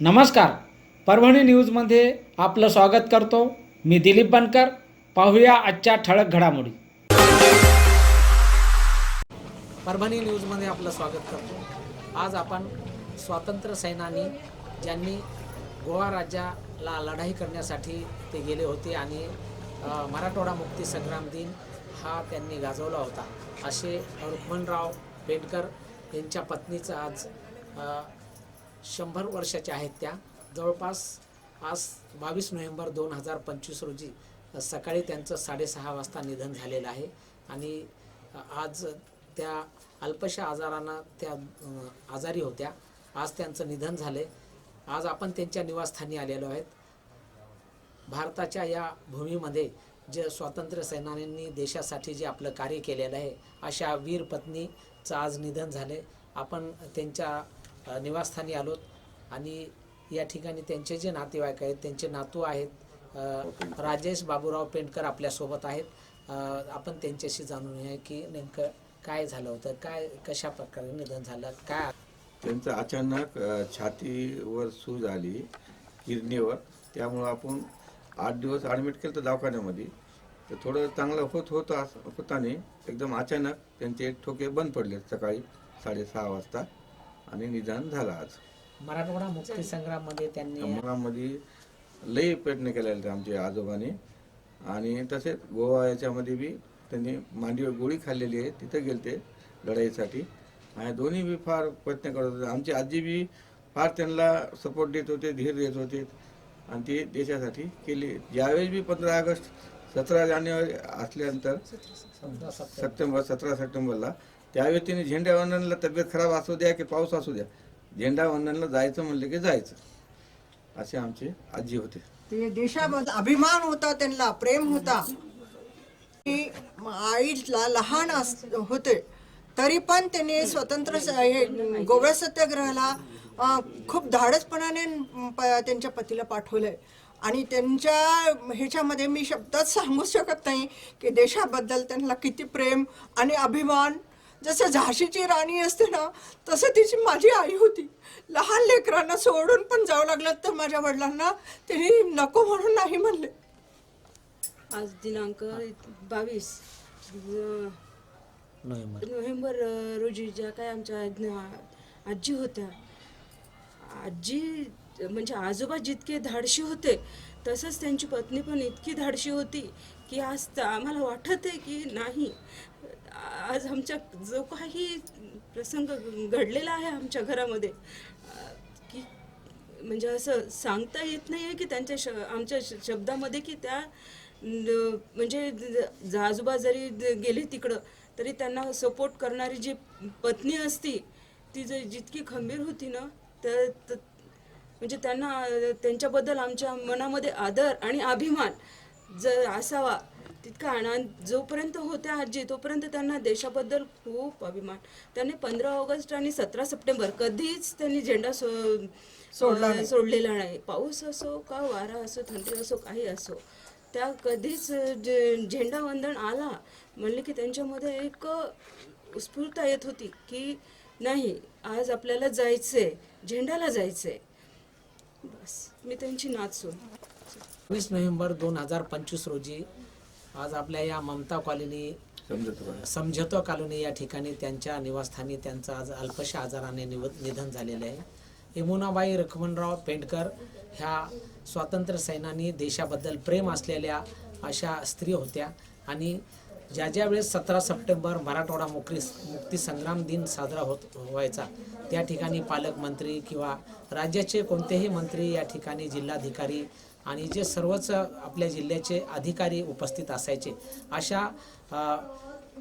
नमस्कार. परभणी न्यूजमध्ये आपलं स्वागत करतो. मी दिलीप बनकर. पाहूया आजच्या ठळक घडामोडी. परभणी न्यूजमध्ये आपलं स्वागत करतो. आज आपण स्वातंत्र्य सैनानी ज्यांनी गोवा राज्याला लढाई करण्यासाठी ते गेले होते आणि मराठवाडा मुक्ती संग्राम दिन हा त्यांनी गाजवला होता. असे रुक्मणराव पेंडकर यांच्या पत्नीचं आज शंभर वर्षाच्या आहेत त्या. जवळपास आज बावीस नोव्हेंबर दोन हजार पंचवीस रोजी सकाळी त्यांचं साडेसहा वाजता निधन झालेलं आहे. आणि आज त्या अल्पशा आजारानं त्या आजारी होत्या. आज त्यांचं निधन झाले आज आपण त्यांच्या निवासस्थानी आलेलो आहेत. भारताच्या या भूमीमध्ये जे स्वातंत्र्य सेनानींनी देशासाठी जे आपलं कार्य केलेलं आहे अशा वीर पत्नीचं आज निधन झाले आपण त्यांच्या निवासस्थानी आलोत. आणि या ठिकाणी त्यांचे जे नातेवाईक आहेत त्यांचे नातू आहेत राजेश बाबूराव पेंडकर आपल्यासोबत आहेत. आपण त्यांच्याशी जाणून घेऊया की नेमकं काय झालं होतं काय कशा प्रकारे निधन झालं काय त्यांचं अचानक छातीवर सूज आली किडनीवर. त्यामुळं आपण आठ दिवस ॲडमिट केलं तर दवाखान्यामध्ये. तर थोडं चांगलं होत होता अस- होताने एकदम अचानक त्यांचे ठोके बंद पडले सकाळी साडेसहा वाजता. आणि निदान झालं आज. मराठवाडा मुक्ती संग्राममध्ये त्यांनी मुलामध्ये लई प्रयत्न केलेले आहेत आमच्या आजोबाने. आणि तसेच गोवा याच्यामध्ये बी त्यांनी मांडीवर गोळी खाल्लेली आहे. तिथं गेलते लढाईसाठी. आणि दोन्ही बी फार प्रयत्न करत होते. आमची आजी बी फार त्यांना सपोर्ट देत होते धीर देत होते. आणि ते देशासाठी केली. ज्यावेळेस बी पंधरा ऑगस्ट सतरा जानेवारी असल्यानंतर सप्टेंबर सतरा सप्टेंबरला त्यावेळी तिने झेंडावंदनला तब्येत खराब असू द्या की पाऊस असू द्या झेंडावंदनला जायचं म्हणलं की जायचं. असे आमचे आजी होते. ते देशाबद्दल अभिमान होता त्यांना प्रेम होता. की आईला लहान अस होते. तरी पण त्यांनी स्वतंत्र हे गोव्या सत्याग्रहाला खूप धाडसपणाने प- त्यांच्या पतीला पाठवलंय. आणि त्यांच्या ह्याच्यामध्ये मी शब्दात सांगू शकत नाही की देशाबद्दल त्यांना किती प्रेम आणि अभिमान जसं झाशीची राणी असते ना तसं तिची माझी आई होती. लहान लेकरांना सोडून पण जावं लागलं तर माझ्या वडिलांना त्यांनी नको म्हणून नाही म्हणले. आज दिनांक बावीस नोव्हेंबर रोजी ज्या काय आमच्या आजी होत्या आजी म्हणजे आजोबा जितके धाडशी होते तसंच त्यांची पत्नी पण इतकी धाडशी होती की आज आम्हाला वाटत आहे की नाही. आज आमच्या जो काही प्रसंग घडलेला आहे आमच्या घरामध्ये की म्हणजे असं सांगता येत नाही आहे की त्यांच्या श आमच्या श- शब्दामध्ये की त्या म्हणजे ज- आजोबा जरी गेले तिकडं तरी त्यांना सपोर्ट करणारी जी पत्नी असती ती जर जितकी खंबीर होती ना तर त- म्हणजे त्यांना त्यांच्याबद्दल आमच्या मनामध्ये आदर आणि अभिमान जर असावा तितका आनंद जोपर्यंत होत्या आजी तोपर्यंत त्यांना देशाबद्दल खूप अभिमान. त्यांनी पंधरा ऑगस्ट आणि सतरा सप्टेंबर कधीच त्यांनी झेंडा सो. सोडलेला नाही. पाऊस असो का वारा असो थंडी असो काही असो त्या कधीच झेंडा वंदन आला म्हणले की त्यांच्यामध्ये एक उत्स्फूर्तता येत होती की नाही आज आपल्याला जायचंय झेंड्याला जायचंय. बस मी त्यांची नाचून वीस नोव्हेंबर दोन हजार पंचवीस रोजी आज आपल्या या ममता कॉलनी. समझोता कॉलनी या ठिकाणी त्यांच्या निवासस्थानी त्यांचं आज अल्पशा आजाराने निव निधन झालेलं आहे यमुनाबाई रखमनराव पेंडकर ह्या स्वातंत्र्य सैनानी देशाबद्दल प्रेम असलेल्या अशा स्त्री होत्या आणि ज्या ज्या वेळेस सतरा सप्टेंबर मराठवाडा मुक्ती मुक्ती संग्राम दिन साजरा होत व्हायचा त्या ठिकाणी पालकमंत्री किंवा राज्याचे कोणतेही मंत्री या ठिकाणी जिल्हाधिकारी आणि जे सर्वच आपल्या जिल्ह्याचे अधिकारी उपस्थित असायचे अशा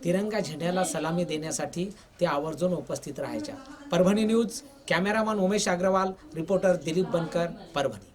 तिरंगा झेंड्याला सलामी देण्यासाठी ते आवर्जून उपस्थित राहायच्या. Parbhani news cameraman Umesh Agrawal reporter Dilip Bankar Parbhani.